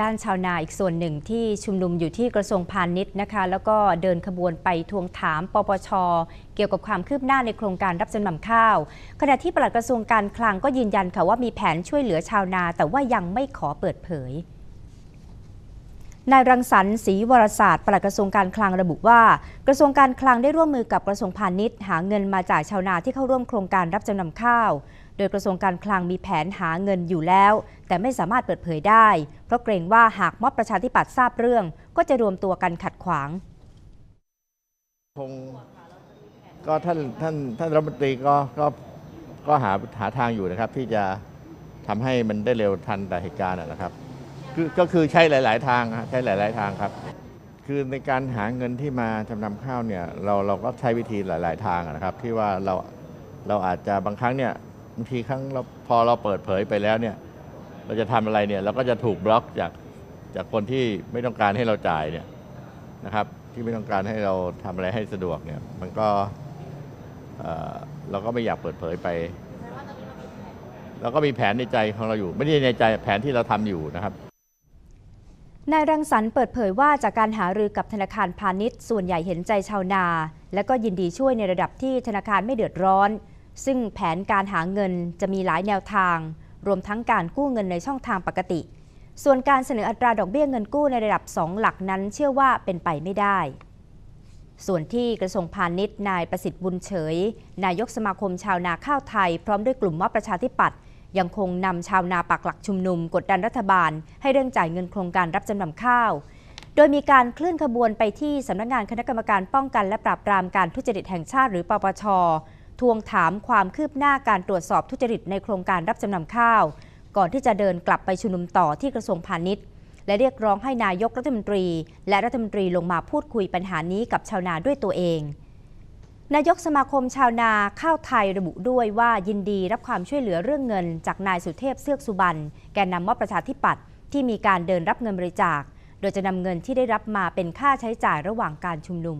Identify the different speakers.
Speaker 1: ด้านชาวนาอีกส่วนหนึ่งที่ชุมนุมอยู่ที่กระทรวงพาณิชย์นะคะ แล้วก็เดินขบวนไปทวงถามปปช เกี่ยวกับความคืบหน้าในโครงการรับจำนำข้าว ขณะที่ปลัดกระทรวงการคลังก็ยืนยันค่ะว่ามีแผนช่วยเหลือชาวนา แต่ว่ายังไม่ขอเปิดเผยนายรังสรรค์ศรีวรศาสตร์ปลัดกระทรวงการคลังระบุว่า กระทรวงการคลังได้ร่วมมือกับกระทรวงพาณิชย์ หาเงินมาจ่ากชาวนาที่เข้าร่วมโครงการรับจำนำข้าว โดยกระทรวงการคลังมีแผนหาเงินอยู่แล้ว แต่ไม่สามารถเปิดเผยได้ เพราะเกรงว่าหากม็อบประชาธิปัตย์ทราบเรื่อง ก็จะรวมตัวกันขัดขวาง
Speaker 2: คงก็ท่านท่านท่านรัฐมนตรีก็ก็ก็หาหาทางอยู่นะครับ ที่จะทำให้มันได้เร็วทันแต่เหตุการณ์นะครับคือก็คือใช้หลาย ๆ ทางใช้หลาย ๆ ทางครับ คือในการหาเงินที่มาจำนำข้าวเนี่ยเราเราก็ใช้วิธีหลาย ๆ ทางนะครับ ที่ว่าเราเราอาจจะบางครั้งเนี่ย บางทีครั้งเราพอเราเปิดเผยไปแล้วเนี่ย เราจะทำอะไรเนี่ยเราก็จะถูกบล็อกจากจากคนที่ไม่ต้องการให้เราจ่ายเนี่ยนะครับ ที่ไม่ต้องการให้เราทำอะไรให้สะดวกเนี่ย มันก็เราก็ไม่อยากเปิดเผยไปเราก็มีแผนในใจของเราอยู่ ไม่ได้ในใจแผนที่เราทำอยู่นะครับ
Speaker 1: นายรังสรรค์เปิดเผยว่าจากการหารือกับธนาคารพาณิชย์ ส่วนใหญ่เห็นใจชาวนา และก็ยินดีช่วยในระดับที่ธนาคารไม่เดือดร้อน ซึ่งแผนการหาเงินจะมีหลายแนวทาง รวมทั้งการกู้เงินในช่องทางปกติ ส่วนการเสนออัตราดอกเบี้ยเงินกู้ในระดับ 2 หลักนั้นเชื่อว่าเป็นไปไม่ได้ ส่วนที่กระทรวงพาณิชย์นายประสิทธิ์บุญเฉย นายกสมาคมชาวนาข้าวไทย พร้อมด้วยกลุ่มมอบประชาธิปัตย์ยังคงนำชาวนาปักหลักชุมนุม กดดันรัฐบาล ให้เร่งจ่ายเงินโครงการรับจำนำข้าว โดยมีการเคลื่อนขบวนไปที่สำนักงานคณะกรรมการป้องกันและปราบปรามการทุจริตแห่งชาติหรือปปช ทวงถามความคืบหน้าการตรวจสอบทุจริตในโครงการรับจำนำข้าว ก่อนที่จะเดินกลับไปชุมนุมต่อที่กระทรวงพาณิชย์ และเรียกร้องให้นายกรัฐมนตรี และรัฐมนตรีลงมาพูดคุยปัญหานี้กับชาวนาด้วยตัวเอง นายกสมาคมชาวนาข้าวไทยระบุด้วยว่ายินดีรับความช่วยเหลือเรื่องเงิน จากนายสุเทพเสือกสุบรรณแกนนำม็อบประชาธิปัตย์ที่มีการเดินรับเงินบริจาค โดยจะนำเงินที่ได้รับมาเป็นค่าใช้จ่ายระหว่างการชุมนุม